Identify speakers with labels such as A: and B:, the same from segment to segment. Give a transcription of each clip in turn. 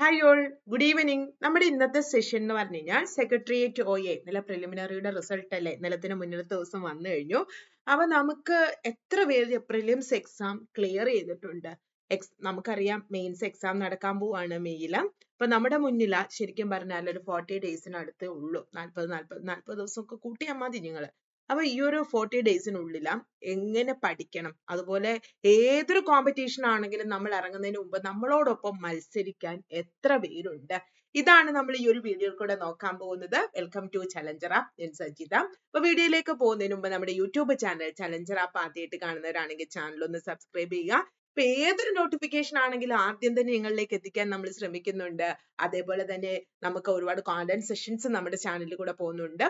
A: Hi all good evening നമ്മുടെ ഇന്നത്തെ session എന്ന് പറഞ്ഞു കഴിഞ്ഞാൽ സെക്രട്ടേറിയറ്റ് ഒ എ ഇന്നലെ പ്രിലിമിനറിയുടെ റിസൾട്ട് അല്ലേ? ഇന്നലത്തിന് മുന്നിലത്തെ ദിവസം വന്നു കഴിഞ്ഞു. അപ്പൊ നമുക്ക് എത്ര പേര് പ്രിലിംസ് എക്സാം ക്ലിയർ ചെയ്തിട്ടുണ്ട്? എക്സ് നമുക്കറിയാം മെയിൻസ് എക്സാം നടക്കാൻ പോവാണ് മെയ്യിൽ അപ്പൊ നമ്മുടെ മുന്നില ശരിക്കും പറഞ്ഞാൽ ഒരു ഫോർട്ടി ഡേയ്സിനടുത്തേ ഉള്ളൂ. നാൽപ്പത് നാൽപ്പത് നാൽപ്പത് ദിവസമൊക്കെ കൂട്ടിയാൽ മതി നിങ്ങൾ. അപ്പൊ ഈ ഒരു ഫോർട്ടി ഡേയ്സിനുള്ളിൽ എങ്ങനെ പഠിക്കണം? അതുപോലെ ഏതൊരു കോമ്പറ്റീഷൻ ആണെങ്കിലും നമ്മൾ ഇറങ്ങുന്നതിന് മുമ്പ് നമ്മളോടൊപ്പം മത്സരിക്കാൻ എത്ര പേരുണ്ട്? ഇതാണ് നമ്മൾ ഈ ഒരു വീഡിയോയിൽ കൂടെ നോക്കാൻ പോകുന്നത്. വെൽക്കം ടു ചലഞ്ചർ ആപ്പ് ഞാൻ സജിത. അപ്പൊ വീഡിയോയിലേക്ക് പോകുന്നതിന് മുമ്പ് നമ്മുടെ യൂട്യൂബ് ചാനൽ ചലഞ്ചർ ആപ്പ് ആദ്യമായിട്ട് കാണുന്നവരാണെങ്കിൽ ചാനൽ ഒന്ന് സബ്സ്ക്രൈബ് ചെയ്യുക. ഇപ്പൊ ഏതൊരു നോട്ടിഫിക്കേഷൻ ആണെങ്കിലും ആദ്യം തന്നെ നിങ്ങളിലേക്ക് എത്തിക്കാൻ നമ്മൾ ശ്രമിക്കുന്നുണ്ട്. അതേപോലെ തന്നെ നമുക്ക് ഒരുപാട് കോണ്ടന്റ് സെഷൻസ് നമ്മുടെ ചാനലിൽ കൂടെ പോകുന്നുണ്ട്.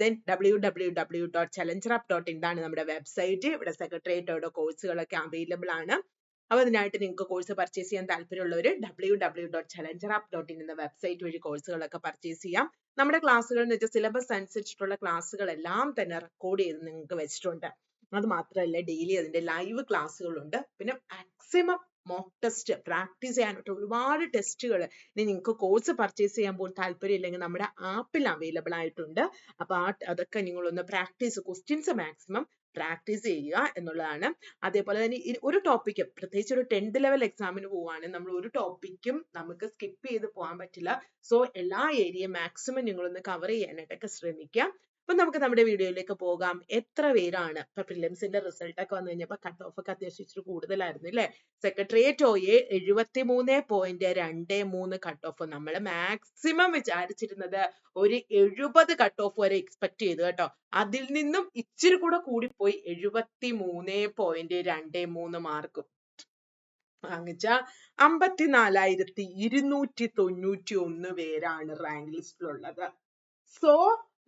A: Then W W dot Challenger app dot ഇതാണ് നമ്മുടെ വെബ്സൈറ്റ് ഇവിടെ സെക്രട്ടേറിയറ്റോടെ കോഴ്സുകളൊക്കെ അവൈലബിൾ ആണ്. അപ്പൊ അതിനായിട്ട് നിങ്ങൾക്ക് കോഴ്സ് പർച്ചേസ് ചെയ്യാൻ താല്പര്യമുള്ളവർ W W dot Challenger app dot in എന്ന വെബ്സൈറ്റ് വഴി കോഴ്സുകളൊക്കെ പർച്ചേസ് ചെയ്യാം. നമ്മുടെ ക്ലാസ്സുകൾ എന്ന് വെച്ചാൽ സിലബസ് അനുസരിച്ചിട്ടുള്ള ക്ലാസ്സുകളെല്ലാം തന്നെ റെക്കോർഡ് ചെയ്ത് നിങ്ങൾക്ക് വെച്ചിട്ടുണ്ട്. അത് മാത്രമല്ല ഡെയിലി അതിന്റെ ലൈവ് ക്ലാസ്സുകളുണ്ട് പിന്നെ മാക്സിമം മോക്ക് ടെസ്റ്റ് പ്രാക്ടീസ് ചെയ്യാനായിട്ട് ഒരുപാട് ടെസ്റ്റുകൾ ഇനി നിങ്ങൾക്ക് കോഴ്സ് പർച്ചേസ് ചെയ്യാൻ പോലും താല്പര്യമില്ലെങ്കിൽ നമ്മുടെ ആപ്പിൽ അവൈലബിൾ ആയിട്ടുണ്ട്. അപ്പൊ ആ അതൊക്കെ നിങ്ങളൊന്ന് പ്രാക്ടീസ് ക്വസ്റ്റ്യൻസ് മാക്സിമം പ്രാക്ടീസ് ചെയ്യുക എന്നുള്ളതാണ്. അതേപോലെ തന്നെ ഒരു ടോപ്പിക്ക് പ്രത്യേകിച്ച് ഒരു ടെൻത്ത് ലെവൽ എക്സാമിന് പോവാണ് നമ്മൾ ഒരു ടോപ്പിക്കും നമുക്ക് സ്കിപ്പ് ചെയ്ത് പോകാൻ പറ്റില്ല. സോ എല്ലാ ഏരിയയും മാക്സിമം നിങ്ങളൊന്ന് കവർ ചെയ്യാനായിട്ടൊക്കെ ശ്രമിക്കുക. അപ്പൊ നമുക്ക് നമ്മുടെ വീഡിയോയിലേക്ക് പോകാം. എത്ര പേരാണ് ഇപ്പൊ പ്രിലിംസിന്റെ റിസൾട്ട് ഒക്കെ വന്നു കഴിഞ്ഞപ്പോ കട്ട് ഓഫ് ഒക്കെ അത്യാവശ്യം ഇച്ചിരി കൂടുതലായിരുന്നു അല്ലെ? സെക്രട്ടേറിയറ്റ് ഒ എ എഴുപത്തി മൂന്ന് പോയിന്റ് രണ്ട് മൂന്ന് കട്ട് ഓഫ് നമ്മൾ മാക്സിമം വിചാരിച്ചിരുന്നത് ഒരു എഴുപത് കട്ട് ഓഫ് വരെ എക്സ്പെക്ട് ചെയ്തു കേട്ടോ. അതിൽ നിന്നും ഇച്ചിരി കൂടെ കൂടിപ്പോയി എഴുപത്തി മൂന്ന് പോയിന്റ് രണ്ട് മൂന്ന് മാർക്കും വാങ്ങിച്ച അമ്പത്തിനാലായിരത്തി ഇരുന്നൂറ്റി തൊണ്ണൂറ്റി ഒന്ന് പേരാണ് റാങ്ക് ലിസ്റ്റിലുള്ളത് സോ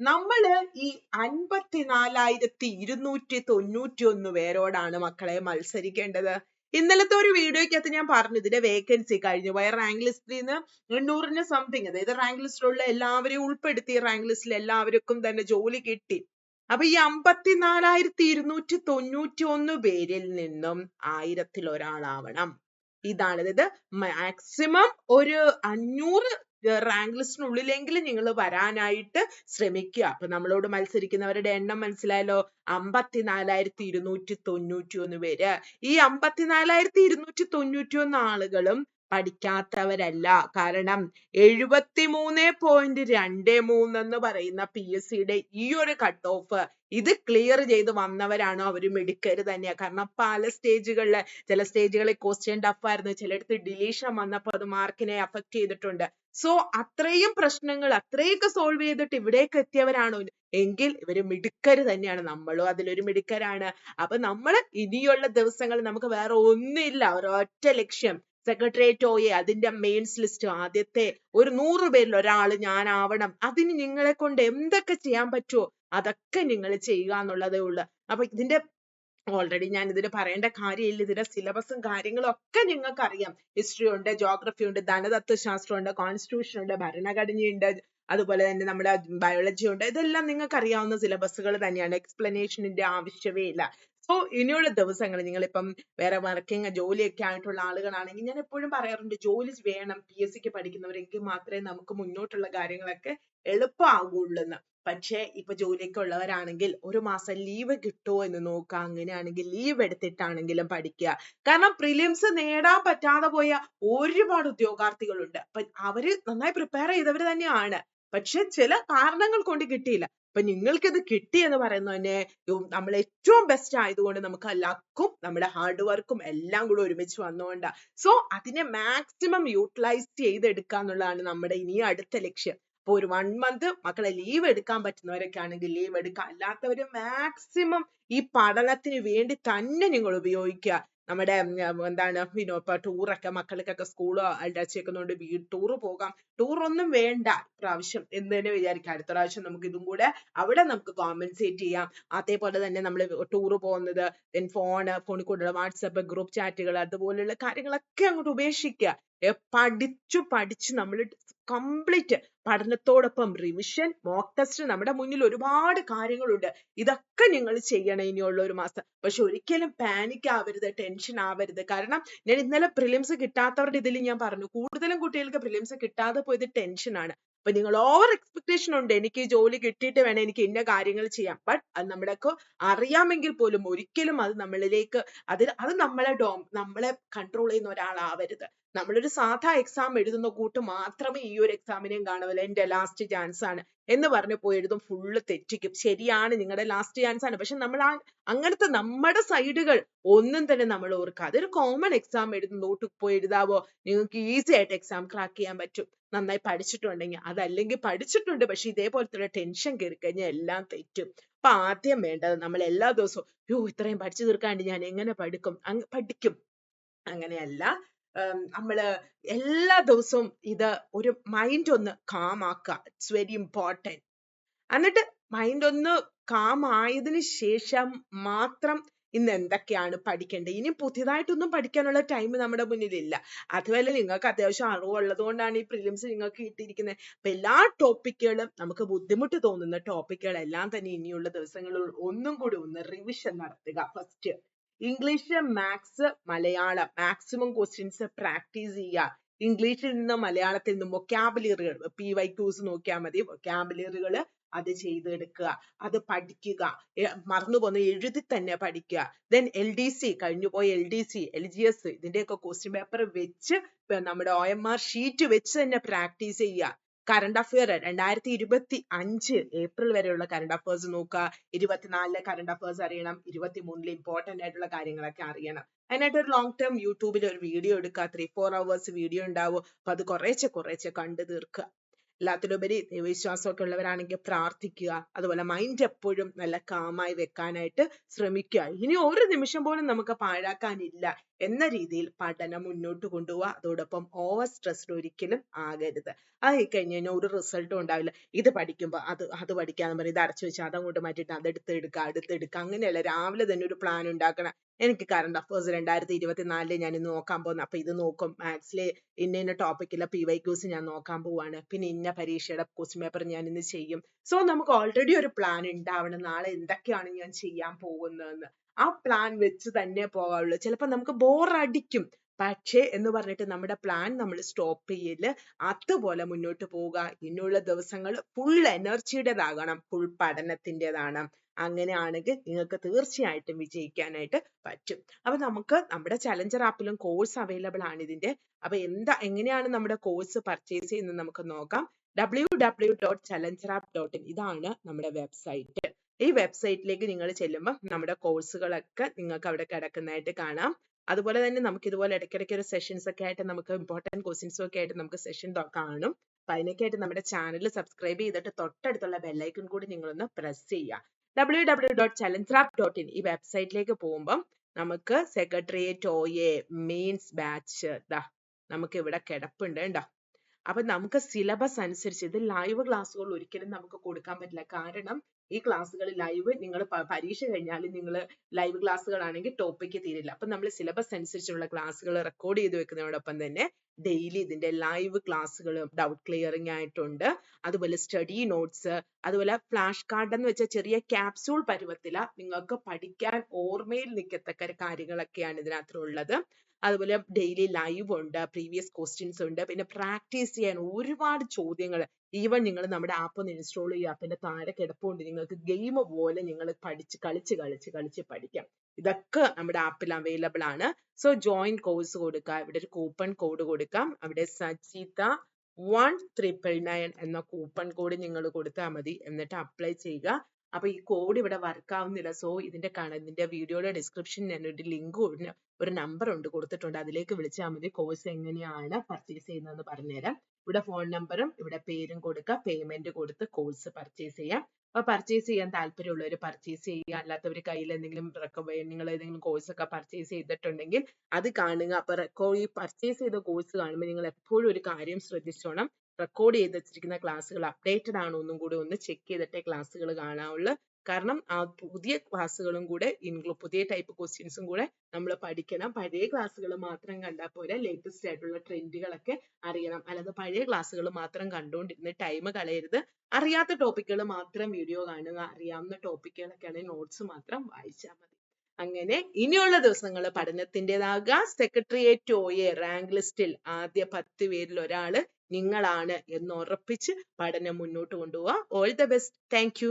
A: നമ്മൾ ഈ അൻപത്തിനാലായിരത്തി ഇരുന്നൂറ്റി തൊണ്ണൂറ്റി ഒന്ന് പേരോടാണ് മക്കളെ മത്സരിക്കേണ്ടത്. ഇന്നലത്തെ ഒരു വീഡിയോയ്ക്കകത്ത് ഞാൻ പറഞ്ഞു ഇതിന്റെ വേക്കൻസി കഴിഞ്ഞു. പോയ റാങ്ക് ലിസ്റ്റിൽ നിന്ന് എണ്ണൂറിന് സംതിങ് അതായത് റാങ്ക് ലിസ്റ്റിലുള്ള എല്ലാവരെയും ഉൾപ്പെടുത്തി റാങ്ക് ലിസ്റ്റിൽ എല്ലാവർക്കും തന്നെ ജോലി കിട്ടി. അപ്പൊ ഈ അമ്പത്തിനാലായിരത്തി ഇരുന്നൂറ്റി തൊണ്ണൂറ്റി ഒന്ന് പേരിൽ നിന്നും ആയിരത്തിൽ ഒരാളാവണം ഇതാണ് അതായത് മാക്സിമം ഒരു അഞ്ഞൂറ് റാങ്ക് ലിസ്റ്റിനുള്ളിലെങ്കിലും നിങ്ങൾ വരാനായിട്ട് ശ്രമിക്കുക. അപ്പൊ നമ്മളോട് മത്സരിക്കുന്നവരുടെ എണ്ണം മനസ്സിലായല്ലോ? അമ്പത്തിനാലായിരത്തി ഇരുന്നൂറ്റി തൊണ്ണൂറ്റി ഒന്ന് പേര്. ഈ അമ്പത്തിനാലായിരത്തി ഇരുന്നൂറ്റി തൊണ്ണൂറ്റി ഒന്ന് ആളുകളും പഠിക്കാത്തവരല്ല. കാരണം എഴുപത്തി മൂന്ന് പോയിന്റ് രണ്ട് മൂന്ന് എന്ന് പറയുന്ന എസ് സിയുടെ ഈ ഒരു കട്ട് ഓഫ് ഇത് ക്ലിയർ ചെയ്ത് വന്നവരാണോ അവർ മിടുക്കര് തന്നെയാ. കാരണം പല സ്റ്റേജുകളിൽ ചില സ്റ്റേജുകളിൽ ക്വസ്റ്റ്യൻ ടഫ് ആയിരുന്നു. ചിലയിടത്ത് ഡിലീഷൻ വന്നപ്പോൾ അത് മാർക്കിനെ affect ചെയ്തിട്ടുണ്ട്. സോ അത്രയും പ്രശ്നങ്ങൾ അത്രയൊക്കെ സോൾവ് ചെയ്തിട്ട് ഇവിടേക്ക് എത്തിയവരാണോ എങ്കിൽ ഇവർ മിടുക്കര് തന്നെയാണ്. നമ്മളും അതിലൊരു മിടുക്കരാണ്. അപ്പൊ നമ്മൾ ഇനിയുള്ള ദിവസങ്ങൾ നമുക്ക് വേറെ ഒന്നുമില്ല. ഒരൊറ്റ ലക്ഷ്യം. സെക്രട്ടേറിയറ്റ് ഒ എ അതിന്റെ മെയിൻസ് ലിസ്റ്റ് ആദ്യത്തെ ഒരു നൂറ് പേരിൽ ഒരാൾ ഞാനാവണം. അതിന് നിങ്ങളെ കൊണ്ട് എന്തൊക്കെ ചെയ്യാൻ പറ്റുമോ അതൊക്കെ നിങ്ങൾ ചെയ്യുക എന്നുള്ളതേ ഉള്ളൂ. അപ്പൊ ഇതിന്റെ ഓൾറെഡി ഞാൻ ഇതിന് പറയേണ്ട കാര്യമില്ല. ഇതിന്റെ സിലബസും കാര്യങ്ങളും ഒക്കെ നിങ്ങൾക്ക് അറിയാം ഹിസ്റ്ററി ഉണ്ട് ജോഗ്രഫി ഉണ്ട് ധനതത്വശാസ്ത്രം ഉണ്ട് കോൺസ്റ്റിറ്റ്യൂഷൻ ഉണ്ട് ഭരണഘടനയുണ്ട് അതുപോലെ തന്നെ നമ്മുടെ ബയോളജി ഉണ്ട്. ഇതെല്ലാം നിങ്ങൾക്ക് അറിയാവുന്ന സിലബസുകൾ തന്നെയാണ്. എക്സ്പ്ലനേഷനിന്റെ ആവശ്യമേ ഇല്ല. സോ ഇനിയുള്ള ദിവസങ്ങൾ നിങ്ങളിപ്പം വേറെ വർക്കിംഗ് ജോലിയൊക്കെ ആയിട്ടുള്ള ആളുകളാണെങ്കിൽ ഞാൻ എപ്പോഴും പറയാറുണ്ട് ജോലി വേണം പി എസ് സിക്ക് പഠിക്കുന്നവരെങ്കിൽ മാത്രമേ നമുക്ക് മുന്നോട്ടുള്ള കാര്യങ്ങളൊക്കെ എളുപ്പമാകുള്ളൂ എന്ന് പക്ഷേ ഇപ്പൊ ജോലിയൊക്കെ ഉള്ളവരാണെങ്കിൽ ഒരു മാസം ലീവ് കിട്ടുമോ എന്ന് നോക്കുക അങ്ങനെയാണെങ്കിൽ ലീവ് എടുത്തിട്ടാണെങ്കിലും പഠിക്കുക. കാരണം പ്രിലിംസ് നേടാൻ പറ്റാതെ പോയ ഒരുപാട് ഉദ്യോഗാർത്ഥികളുണ്ട്. അപ്പൊ അവർ നന്നായി പ്രിപ്പയർ ചെയ്തവർ തന്നെയാണ്. പക്ഷെ ചില കാരണങ്ങൾ കൊണ്ട് കിട്ടിയില്ല. അപ്പൊ നിങ്ങൾക്ക് ഇത് കിട്ടി എന്ന് പറയുന്നത് തന്നെ നമ്മൾ ഏറ്റവും ബെസ്റ്റ് ആയതുകൊണ്ട് നമുക്ക് ലക്കും നമ്മുടെ ഹാർഡ് വർക്കും എല്ലാം കൂടെ ഒരുമിച്ച് വന്നുകൊണ്ടാ സോ അതിനെ മാക്സിമം യൂട്ടിലൈസ് ചെയ്തെടുക്കുക എന്നുള്ളതാണ് നമ്മുടെ ഇനി അടുത്ത ലക്ഷ്യം. അപ്പൊ ഒരു വൺ മന്ത് മക്കളെ ലീവ് എടുക്കാൻ പറ്റുന്നവരൊക്കെ ആണെങ്കിൽ ലീവ് എടുക്കുക അല്ലാത്തവര് മാക്സിമം ഈ പഠനത്തിന് വേണ്ടി തന്നെ നിങ്ങൾ ഉപയോഗിക്കുക നമ്മുടെ എന്താണ് വിനോ ഇപ്പൊ ടൂറൊക്കെ മക്കൾക്കൊക്കെ സ്കൂളോ അടച്ചേക്കുന്നതുകൊണ്ട് വീ ടൂർ പോകാം. ടൂർ ഒന്നും വേണ്ട ഇപ്രാവശ്യം എന്ന് തന്നെ വിചാരിക്കാം. അടുത്ത പ്രാവശ്യം നമുക്ക് ഇതും കൂടെ അവിടെ നമുക്ക് കോമ്പൻസേറ്റ് ചെയ്യാം. അതേപോലെ തന്നെ നമ്മൾ ടൂർ പോകുന്നത് ഫോണ് ഫോണിൽ കൂടെയുള്ള വാട്സപ്പ് ഗ്രൂപ്പ് ചാറ്റുകൾ അതുപോലെയുള്ള കാര്യങ്ങളൊക്കെ അങ്ങോട്ട് ഉപേക്ഷിക്കുക. പഠിച്ചു പഠിച്ച് നമ്മൾ കംപ്ലീറ്റ് പഠനത്തോടൊപ്പം റിവിഷൻ മോക്ക് ടെസ്റ്റ് നമ്മുടെ മുന്നിൽ ഒരുപാട് കാര്യങ്ങളുണ്ട്. ഇതൊക്കെ നിങ്ങൾ ചെയ്യണം ഇനിയുള്ള ഒരു മാസം. പക്ഷെ ഒരിക്കലും പാനിക് ആവരുത് ടെൻഷൻ ആവരുത്. കാരണം ഞാൻ ഇന്നലെ പ്രിലിംസ് കിട്ടാത്തവരുടെ ഇതിൽ ഞാൻ പറഞ്ഞു കൂടുതലും കുട്ടികൾക്ക് പ്രിലിംസ് കിട്ടാതെ പോയത് ടെൻഷനാണ് അപ്പൊ നിങ്ങൾ ഓവർ എക്സ്പെക്ടേഷൻ ഉണ്ട് എനിക്ക് ജോലി കിട്ടിയിട്ട് വേണം എനിക്ക് ഇന്ന കാര്യങ്ങൾ ചെയ്യാം ബട്ട് അത് നമ്മുടെയൊക്കെ അറിയാമെങ്കിൽ പോലും ഒരിക്കലും അത് നമ്മളിലേക്ക് അത് അത് നമ്മളെ ഡോ നമ്മളെ കൺട്രോൾ ചെയ്യുന്ന ഒരാളാവരുത്. നമ്മളൊരു സാധാ എക്സാം എഴുതുന്ന കൂട്ട് മാത്രമേ ഈ ഒരു എക്സാമിനെയും കാണുമല്ലോ എന്റെ ലാസ്റ്റ് ചാൻസ് ആണ്. എന്ന് പറഞ്ഞ് പോയി എഴുതും ഫുള്ള് തെറ്റിക്കും. ശരിയാണ് നിങ്ങളുടെ ലാസ്റ്റ് ചാൻസ് ആണ്. പക്ഷെ നമ്മൾ ആ അങ്ങനത്തെ നമ്മുടെ സൈഡുകൾ ഒന്നും തന്നെ നമ്മൾ ഓർക്കുക അതൊരു കോമൺ എക്സാം എഴുതുന്നോട്ട് പോയി എഴുതാവോ? നിങ്ങൾക്ക് ഈസി ആയിട്ട് എക്സാം ക്രാക്ക് ചെയ്യാൻ പറ്റും. നന്നായി പഠിച്ചിട്ടുണ്ടെങ്കിൽ. അതല്ലെങ്കിൽ പഠിച്ചിട്ടുണ്ട് പക്ഷെ ഇതേപോലത്തെ ടെൻഷൻ കയറി കഴിഞ്ഞാൽ എല്ലാം തെറ്റും. അപ്പൊ ആദ്യം വേണ്ടത് നമ്മൾ എല്ലാ ദിവസവും യോ ഇത്രയും പഠിച്ചു തീർക്കാണ്ട് ഞാൻ എങ്ങനെ പഠിക്കും? പഠിക്കും. അങ്ങനെയല്ല. നമ്മൾ എല്ലാ ദിവസവും ഇത് ഒരു മൈൻഡ് ഒന്ന് calm ആക്കുക. ഇറ്റ്സ് വെരി ഇമ്പോർട്ടന്റ് എന്നിട്ട് മൈൻഡ് ഒന്ന് calm ആയതിന് ശേഷം മാത്രം ഇന്ന് എന്തൊക്കെയാണ് പഠിക്കേണ്ടത്? ഇനി പുതിയതായിട്ടൊന്നും പഠിക്കാനുള്ള ടൈം നമ്മുടെ മുന്നിലില്ല. അതുമല്ല നിങ്ങൾക്ക് അത്യാവശ്യം അറിവുള്ളത് കൊണ്ടാണ് ഈ പ്രിലിംസ് നിങ്ങൾക്ക് കിട്ടിയിരിക്കുന്നത്. അപ്പൊ എല്ലാ ടോപ്പിക്കുകളും നമുക്ക് ബുദ്ധിമുട്ട് തോന്നുന്ന ടോപ്പിക്കുകളെല്ലാം തന്നെ ഇനിയുള്ള ദിവസങ്ങളിൽ ഒന്നും കൂടി ഒന്ന് റിവിഷൻ നടത്തുക first English maths Malayalam. Maximum questions practice ചെയ്യുക. ഇംഗ്ലീഷിൽ നിന്നും മലയാളത്തിൽ നിന്നും വൊക്കാബുലറികൾ പി വൈ ക്യൂസ് നോക്കിയാൽ മതി. വൊക്കാബുലറികൾ അത് ചെയ്തെടുക്കുക. അത് പഠിക്കുക. എ- മറന്നുപോകുന്ന എഴുതി തന്നെ പഠിക്കുക. Then LDC കഴിഞ്ഞുപോയ ജി എസ് ഇതിന്റെയൊക്കെ ക്വസ്റ്റ്യൻ പേപ്പർ വെച്ച് നമ്മുടെ ആർ ഷീറ്റ് വെച്ച് തന്നെ പ്രാക്ടീസ് ചെയ്യുക. കറണ്ട് അഫയർ രണ്ടായിരത്തി ഇരുപത്തി അഞ്ച് ഏപ്രിൽ വരെയുള്ള കറണ്ട് അഫയേഴ്സ് നോക്കുക. ഇരുപത്തിനാലിലെ കറണ്ട് അഫയേഴ്സ് അറിയണം. ഇരുപത്തി മൂന്നിലെ ഇമ്പോർട്ടന്റ് ആയിട്ടുള്ള കാര്യങ്ങളൊക്കെ അറിയണം. അതിനായിട്ട് ഒരു ലോങ് ടേം യൂട്യൂബിൽ ഒരു വീഡിയോ എടുക്കുക. ത്രീ ഫോർ അവേഴ്സ് വീഡിയോ ഉണ്ടാവും. അപ്പൊ അത് കുറേശ്ശെ കുറേശ്ശെ കണ്ടു തീർക്കുക. എല്ലാത്തിലുപരി ദൈവവിശ്വാസമൊക്കെ ഉള്ളവരാണെങ്കിൽ പ്രാർത്ഥിക്കുക അതുപോലെ മൈൻഡ് എപ്പോഴും നല്ല കാമായി വെക്കാനായിട്ട് ശ്രമിക്കുക. ഇനി ഒരു നിമിഷം പോലും നമുക്ക് പാഴാക്കാനില്ല എന്ന രീതിയിൽ പഠനം മുന്നോട്ട് കൊണ്ടുപോവുക. അതോടൊപ്പം ഓവർ സ്ട്രെസ്ഡ് ഒരിക്കലും ആകരുത്. ആയി കഴിഞ്ഞ് കഴിഞ്ഞാൽ ഒരു റിസൾട്ടും ഉണ്ടാവില്ല. ഇത് പഠിക്കുമ്പോൾ അത് അത് പഠിക്കാന്ന് പറയും ഇത് അടച്ചു വെച്ചാൽ അതങ്ങോട്ട് മാറ്റിയിട്ട് അതെടുത്ത് എടുക്കുക അടുത്തെടുക്കുക അങ്ങനെയല്ല. രാവിലെ തന്നെ ഒരു പ്ലാൻ ഉണ്ടാക്കണം. എനിക്ക് കറണ്ട് അഫേഴ്സ് രണ്ടായിരത്തി ഇരുപത്തിനാലിൽ ഞാൻ നോക്കാൻ പോകുന്നു അപ്പൊ ഇത് നോക്കും. മാത്സിലെ ഇന്ന ഇന്ന ടോപ്പിക്കിലെ പി വൈ ക്യൂസ് ഞാൻ നോക്കാൻ പോവാണ്. പിന്നെ ഇന്ന പരീക്ഷയുടെ ക്വസ്റ്റ്യൻ പേപ്പർ ഞാൻ ഇന്ന് ചെയ്യും. സോ നമുക്ക് ഓൾറെഡി ഒരു പ്ലാൻ ഉണ്ടാവണം നാളെ എന്തൊക്കെയാണ് ഞാൻ ചെയ്യാൻ പോകുന്നതെന്ന്. ആ പ്ലാൻ വെച്ച് തന്നെ പോകാവുള്ളൂ ചിലപ്പോ നമുക്ക് ബോറടിക്കും പക്ഷേ എന്ന് പറഞ്ഞിട്ട് നമ്മുടെ പ്ലാൻ നമ്മൾ സ്റ്റോപ്പ് ചെയ്യൽ അതുപോലെ മുന്നോട്ട് പോവുക. ഇനിയുള്ള ദിവസങ്ങൾ ഫുൾ എനർജിയുടേതാകണം ഫുൾ പഠനത്തിന്റെതാണ്. അങ്ങനെയാണെങ്കിൽ നിങ്ങൾക്ക് തീർച്ചയായിട്ടും വിജയിക്കാനായിട്ട് പറ്റും. അപ്പൊ നമുക്ക് നമ്മുടെ ചലഞ്ചർ ആപ്പിലും കോഴ്സ് അവൈലബിൾ ആണ് ഇതിന്റെ അപ്പൊ എന്താ എങ്ങനെയാണ് നമ്മുടെ കോഴ്സ് പർച്ചേസ് ചെയ്യുന്നത് നമുക്ക് നോക്കാം. W W dot Challenger app dot in ഇതാണ് നമ്മുടെ വെബ്സൈറ്റ് ഈ വെബ്സൈറ്റിലേക്ക് നിങ്ങൾ ചെല്ലുമ്പോൾ നമ്മുടെ കോഴ്സുകളൊക്കെ നിങ്ങൾക്ക് അവിടെ കിടക്കുന്നതായിട്ട് കാണാം. അതുപോലെ തന്നെ നമുക്ക് ഇതുപോലെ ഇടയ്ക്കിടയ്ക്ക് ഒരു സെഷൻസ് ഒക്കെ ആയിട്ട് നമുക്ക് ഇമ്പോർട്ടന്റ് ക്വസ്റ്റ്യൻസും ഒക്കെ ആയിട്ട് നമുക്ക് സെഷൻ കാണും. അപ്പൊ അതിനൊക്കെയായിട്ട് നമ്മുടെ ചാനൽ സബ്സ്ക്രൈബ് ചെയ്തിട്ട് തൊട്ടടുത്തുള്ള ബെല്ലൈക്കൺ കൂടി നിങ്ങളൊന്ന് പ്രസ് ചെയ്യുക. W W dot Challenger app dot in ഈ വെബ്സൈറ്റിലേക്ക് പോകുമ്പം നമുക്ക് secretariat O A mains batch ദാ നമുക്ക് ഇവിടെ കിടപ്പുണ്ട് കണ്ടോ അപ്പൊ നമുക്ക് സിലബസ് അനുസരിച്ച് ഇത് ലൈവ് ക്ലാസ്സുകൾ ഒരിക്കലും നമുക്ക് കൊടുക്കാൻ പറ്റില്ല. കാരണം ഈ ക്ലാസ്സുകൾ ലൈവ് നിങ്ങൾ പരീക്ഷ കഴിഞ്ഞാൽ നിങ്ങൾ ലൈവ് ക്ലാസ്സുകളാണെങ്കിൽ ടോപ്പിക്ക് തീരില്ല. അപ്പൊ നമ്മൾ സിലബസ് അനുസരിച്ചുള്ള ക്ലാസ്സുകൾ റെക്കോർഡ് ചെയ്ത് വെക്കുന്നതോടൊപ്പം തന്നെ ഡെയിലി ഇതിന്റെ ലൈവ് ക്ലാസ്സുകൾ ഡൗട്ട് ക്ലിയറിംഗ് ആയിട്ടുണ്ട്. അതുപോലെ സ്റ്റഡി നോട്ട്സ് അതുപോലെ ഫ്ലാഷ് കാർഡ് എന്ന് വെച്ചാൽ ചെറിയ ക്യാപ്സ്യൂൾ പരുവത്തില നിങ്ങൾക്ക് പഠിക്കാൻ ഓർമ്മയിൽ നിൽക്കത്തക്ക കാര്യങ്ങളൊക്കെയാണ് ഇതിനകത്തുള്ളത് അതുപോലെ ഡെയിലി ലൈവ് ഉണ്ട് പ്രീവിയസ് ക്വസ്റ്റ്യൻസ് ഉണ്ട് പിന്നെ പ്രാക്ടീസ് ചെയ്യാൻ ഒരുപാട് ചോദ്യങ്ങൾ ഈവൻ നിങ്ങൾ നമ്മുടെ ആപ്പ് ഒന്ന് ഇൻസ്റ്റാൾ ചെയ്യുക ആപ്പിന്റെ താഴെ കിടപ്പുണ്ട് നിങ്ങൾക്ക് ഗെയിം പോലെ നിങ്ങൾ പഠിച്ച് കളിച്ച് കളിച്ച് കളിച്ച് പഠിക്കാം. ഇതൊക്കെ നമ്മുടെ ആപ്പിൽ അവൈലബിൾ ആണ്. സോ ജോയിൻ കോഴ്സ് കൊടുക്കുക ഇവിടെ ഒരു കൂപ്പൺ കോഡ് കൊടുക്കാം. അവിടെ സജിത വൺ ട്രിപ്പിൾ നയൻ എന്ന കൂപ്പൺ കോഡ് നിങ്ങൾ കൊടുത്താൽ മതി. എന്നിട്ട് അപ്ലൈ ചെയ്യുക. അപ്പൊ ഈ കോഡ് ഇവിടെ വർക്ക് ആവുന്നില്ല. സോ ഇതിന്റെ ഇതിന്റെ വീഡിയോയുടെ ഡിസ്ക്രിപ്ഷനിൽ ഞാൻ ഒരു ലിങ്ക് ഒരു നമ്പർ ഉണ്ട് കൊടുത്തിട്ടുണ്ട്. അതിലേക്ക് വിളിച്ചാൽ മതി. കോഴ്സ് എങ്ങനെയാണ് പർച്ചേസ് ചെയ്യുന്നതെന്ന് പറഞ്ഞുതരാം. ഇവിടെ ഫോൺ നമ്പറും ഇവിടെ പേരും കൊടുക്കുക പേയ്മെന്റ് കൊടുത്ത് കോഴ്സ് പർച്ചേസ് ചെയ്യാം. അപ്പൊ പർച്ചേസ് ചെയ്യാൻ താല്പര്യമുള്ളവർ പർച്ചേസ് ചെയ്യുക. അല്ലാത്തവർ കയ്യിൽ എന്തെങ്കിലും നിങ്ങൾ ഏതെങ്കിലും കോഴ്സ് ഒക്കെ പർച്ചേസ് ചെയ്തിട്ടുണ്ടെങ്കിൽ അത് കാണുക. അപ്പൊ റെക്കോ ഈ പർച്ചേസ് ചെയ്ത കോഴ്സ് കാണുമ്പോൾ നിങ്ങൾ എപ്പോഴും ഒരു കാര്യം ശ്രദ്ധിച്ചോണം. റെക്കോർഡ് ചെയ്ത് വെച്ചിരിക്കുന്ന ക്ലാസ്സുകൾ അപ്ഡേറ്റഡ് ആണോ എന്നും കൂടി ഒന്ന് ചെക്ക് ചെയ്തിട്ടേ ക്ലാസ്സുകൾ കാണാവുള്ളൂ. കാരണം ആ പുതിയ ക്ലാസ്സുകളും കൂടെ ഇൻക്ലൂ പുതിയ ടൈപ്പ് ക്വസ്റ്റ്യൻസും കൂടെ നമ്മൾ പഠിക്കണം. പഴയ ക്ലാസ്സുകൾ മാത്രം കണ്ടാൽ പോരാ. ലേറ്റസ്റ്റ് ആയിട്ടുള്ള ട്രെൻഡുകളൊക്കെ അറിയണം. അല്ലാതെ പഴയ ക്ലാസ്സുകൾ മാത്രം കണ്ടുകൊണ്ടിരുന്ന് ടൈം കളയരുത്. അറിയാത്ത ടോപ്പിക്കുകൾ മാത്രം വീഡിയോ കാണുക. അറിയാവുന്ന ടോപ്പിക്കുകളൊക്കെയാണെങ്കിൽ നോട്ട്സ് മാത്രം വായിച്ചാൽ മതി. അങ്ങനെ ഇനിയുള്ള ദിവസങ്ങൾ പഠനത്തിന്റെതാകുക. സെക്രട്ടേറിയറ്റ് ഒ എ റാങ്ക് ലിസ്റ്റിൽ ആദ്യ പത്ത് പേരിൽ ഒരാൾ നിങ്ങളാണ് എന്ന് ഉറപ്പിച്ച് പഠനം മുന്നോട്ട് കൊണ്ടുപോവുക ഓൾ ദ ബെസ്റ്റ് താങ്ക്